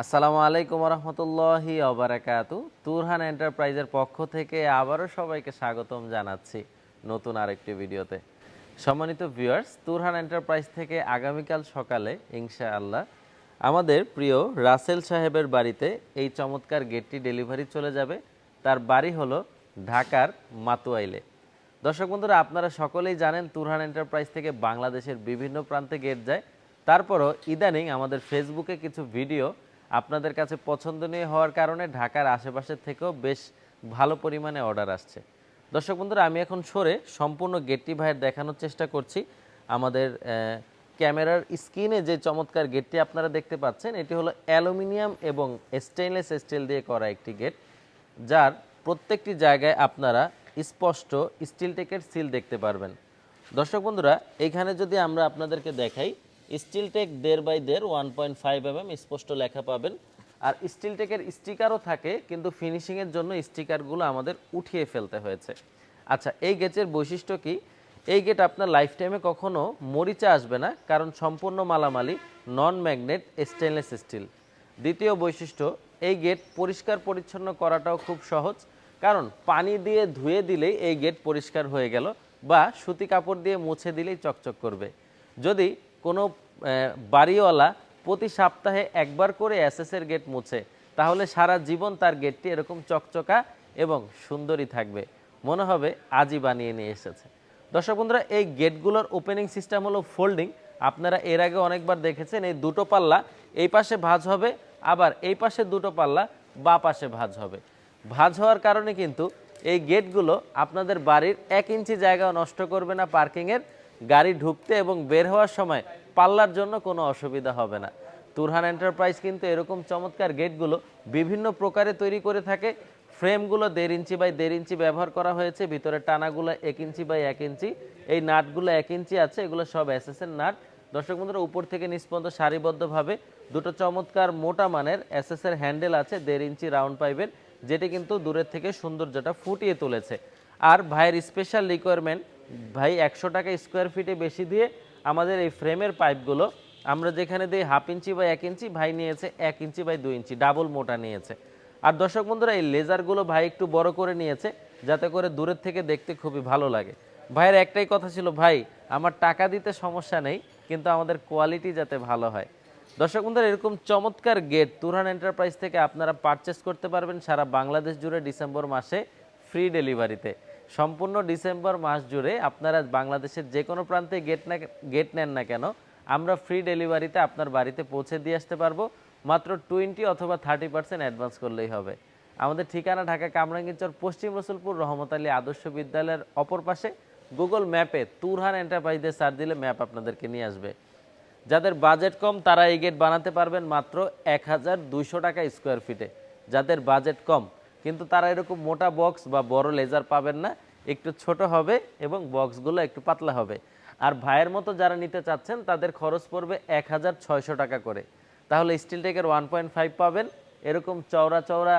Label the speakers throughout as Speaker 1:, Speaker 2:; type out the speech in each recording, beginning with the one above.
Speaker 1: আসসালামু আলাইকুম রহমতুল্লাহি অবরাকাতু তুরহান এন্টারপ্রাইজের পক্ষ থেকে আবারও সবাইকে স্বাগতম জানাচ্ছি নতুন আরেকটি ভিডিওতে। সম্মানিত ভিউয়ার্স, তুরহান এন্টারপ্রাইজ থেকে আগামীকাল সকালে ইনশাআল্লাহ আমাদের প্রিয় রাসেল সাহেবের বাড়িতে এই চমৎকার গেটটি ডেলিভারি চলে যাবে। তার বাড়ি হলো ঢাকার মাতুয়াইলে। দর্শক বন্ধুরা, আপনারা সকলেই জানেন তুরহান এন্টারপ্রাইজ থেকে বাংলাদেশের বিভিন্ন প্রান্তে গেট যায়। তারপরও ইদানিং আমাদের ফেসবুকে কিছু ভিডিও আপনাদের কাছে পছন্দনীয় হওয়ার কারণে ঢাকার আশেপাশের থেকেও বেশ ভালো পরিমাণে অর্ডার আসছে। দর্শক বন্ধুরা, আমি এখন সরে সম্পূর্ণ গেটটি ভাইয়ের দেখানোর চেষ্টা করছি। আমাদের ক্যামেরার স্ক্রিনে যে চমৎকার গেটটি আপনারা দেখতে পাচ্ছেন, এটি হলো অ্যালুমিনিয়াম এবং স্টেইনলেস স্টিল দিয়ে করা একটি গেট, যার প্রত্যেকটি জায়গায় আপনারা স্পষ্ট স্টিল টেকের সিল দেখতে পারবেন। দর্শক বন্ধুরা, এখানে যদি আমরা আপনাদেরকে দেখাই স্টিল টেক দেড় বাই দেড়, one point five M M স্পষ্ট লেখা পাবেন। আর স্টিল টেকের স্টিকারও থাকে, কিন্তু ফিনিশিংয়ের জন্য স্টিকারগুলো আমাদের উঠিয়ে ফেলতে হয়েছে। আচ্ছা এই গেটের বৈশিষ্ট্য কি? এই গেট আপনার লাইফ টাইমে কখনো মরিচা আসবে না, কারণ সম্পূর্ণ মালামালি নন ম্যাগনেট স্টেনলেস স্টিল দ্বিতীয় বৈশিষ্ট্য, এই গেট পরিষ্কার পরিচ্ছন্ন করাটাও খুব সহজ। কারণ পানি দিয়ে ধুয়ে দিলেই এই গেট পরিষ্কার হয়ে গেল, বা সুতি কাপড় দিয়ে মুছে দিলেই চকচক করবে। যদি কোনো বাড়িওয়ালা প্রতি সপ্তাহে একবার করে এসএসের গেট মুছে, তাহলে সারা জীবন তার গেটটি এরকম চকচকা এবং সুন্দরই থাকবে। মনে হবে আজই বানিয়ে নিয়ে এসেছে। দর্শক বন্ধুরা, এই গেটগুলোর ওপেনিং সিস্টেম হলো ফোল্ডিং আপনারা এর আগে অনেকবার দেখেছেন, এই দুটো পাল্লা, এই পাশে ভাঁজ হবে, আবার এই পাশে দুটো পাল্লা, বা পাশে ভাঁজ হবে। ভাঁজ হওয়ার কারণে কিন্তু এই গেটগুলো আপনাদের বাড়ির এক ইঞ্চি জায়গা নষ্ট করবে না পার্কিংয়ের গাড়ি ঢুকতে এবং বের হওয়ার সময় পাল্লার জন্য কোনো অসুবিধা হবে না। তুরহান এন্টারপ্রাইজ কিন্তু এরকম চমৎকার গেটগুলো বিভিন্ন প্রকারে তৈরি করে থাকে। ফ্রেমগুলো দেড় ইঞ্চি বাই দেড় ইঞ্চি ব্যবহার করা হয়েছে, ভিতরে টানাগুলো এক ইঞ্চি বাই এক ইঞ্চি, এই নাটগুলো এক ইঞ্চি আছে, এগুলো সব এসএসের নাট। দর্শক বন্ধুরা, উপর থেকে নিচ সারিবদ্ধভাবে দুটো চমৎকার মোটা মানের এসএসের হ্যান্ডেল আছে, দেড় ইঞ্চি রাউন্ড পাইপের, যেটি কিন্তু দূরের থেকে সৌন্দর্যটা ফুটিয়ে তুলেছে। আর ভাইয়ের স্পেশাল রিকোয়ারমেন্ট ভাই, একশো টাকা স্কোয়ার ফিটে বেশি দিয়ে আমাদের এই ফ্রেমের পাইপগুলো আমরা যেখানে দিই হাফ ইঞ্চি বা এক ইঞ্চি, ভাই নিয়েছে এক ইঞ্চি বাই দুই ইঞ্চি ডাবল মোটা নিয়েছে। আর দর্শক বন্ধুরা, এই লেজারগুলো ভাই একটু বড় করে নিয়েছে, যাতে করে দূরের থেকে দেখতে খুবই ভালো লাগে। ভাইয়ের একটাই কথা ছিল, ভাই, আমার টাকা দিতে সমস্যা নেই, কিন্তু আমাদের কোয়ালিটি যাতে ভালো হয়। দর্শক বন্ধুরা, এরকম চমৎকার গেট তুরহান এন্টারপ্রাইজ থেকে আপনারা পারচেস করতে পারবেন সারা বাংলাদেশ জুড়ে ডিসেম্বর মাসে ফ্রি ডেলিভারিতে সম্পূর্ণ ডিসেম্বর মাস জুড়ে আপনারা বাংলাদেশের যে কোনো প্রান্তে গেট না গেট নেন না কেন, আমরা ফ্রি ডেলিভারিতে আপনার বাড়িতে পৌঁছে দিয়ে আসতে পারব। মাত্র টোয়েন্টি অথবা থার্টি পার্সেন্ট অ্যাডভান্স করলেই হবে। আমাদের ঠিকানা ঢাকা কামরাঙ্গীরচর পশ্চিম রসুলপুর, রহমত আলী আদর্শ বিদ্যালয়ের অপর পাশে। গুগল ম্যাপে তুরহান এন্টারপ্রাইজ সার্চ দিলে ম্যাপ আপনাদেরকে নিয়ে আসবে। যাদের বাজেট কম, তারা এই গেট বানাতে পারবেন মাত্র এক হাজার দুইশো টাকা স্কোয়ার ফিটে যাদের বাজেট কম কিন্তু তারা এরকম মোটা বক্স বা বড় লেজার পাবেন না। একটু ছোট হবে এবং বক্সগুলো একটু পাতলা হবে। আর ভাইয়ের মতো যারা নিতে চাচ্ছেন, তাদের খরচ পড়বে এক হাজার ছয়শো টাকা করে। তাহলে স্টিল টেকের ওয়ান পয়েন্ট ফাইভ পাবেন, এরকম চওড়া চওড়া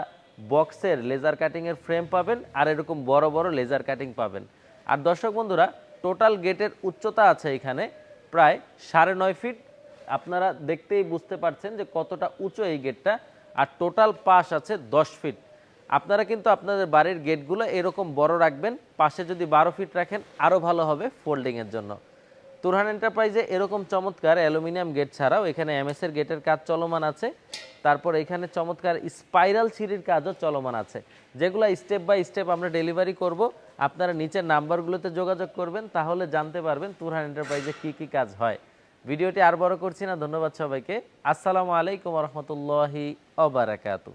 Speaker 1: বক্সের লেজার কাটিংয়ের ফ্রেম পাবেন, আর এরকম বড় বড় লেজার কাটিং পাবেন। আর দর্শক বন্ধুরা টোটাল গেটের উচ্চতা আছে এখানে, প্রায় সাড়ে নয় ফিট আপনারা দেখতেই বুঝতে পারছেন যে কতটা উঁচু এই গেটটা আর টোটাল পাশ আছে দশ ফিট আপনারা কিন্তু আপনাদের বাড়ির গেটগুলো এরকম বড় রাখবেন, পাশে যদি বারো ফিট রাখেন আরও ভালো হবে ফোল্ডিংয়ের জন্য। তুরহান এন্টারপ্রাইজে এরকম চমৎকার অ্যালুমিনিয়াম গেট ছাড়াও এখানে এমএস এর গেটের কাজ চলমান আছে, তারপর এখানে চমৎকার স্পাইরাল সিঁড়ির কাজও চলমান আছে। যেগুলো স্টেপ বাই স্টেপ আমরা ডেলিভারি করব, আপনারা নিচের নাম্বারগুলোতে যোগাযোগ করবেন, তাহলে জানতে পারবেন তুরহান এন্টারপ্রাইজে কি কি কাজ হয়। ভিডিওটি আর বড় করছি না, ধন্যবাদ সবাইকে। আসসালামু আলাইকুম রহমতুল্লাহি অবারাকাতু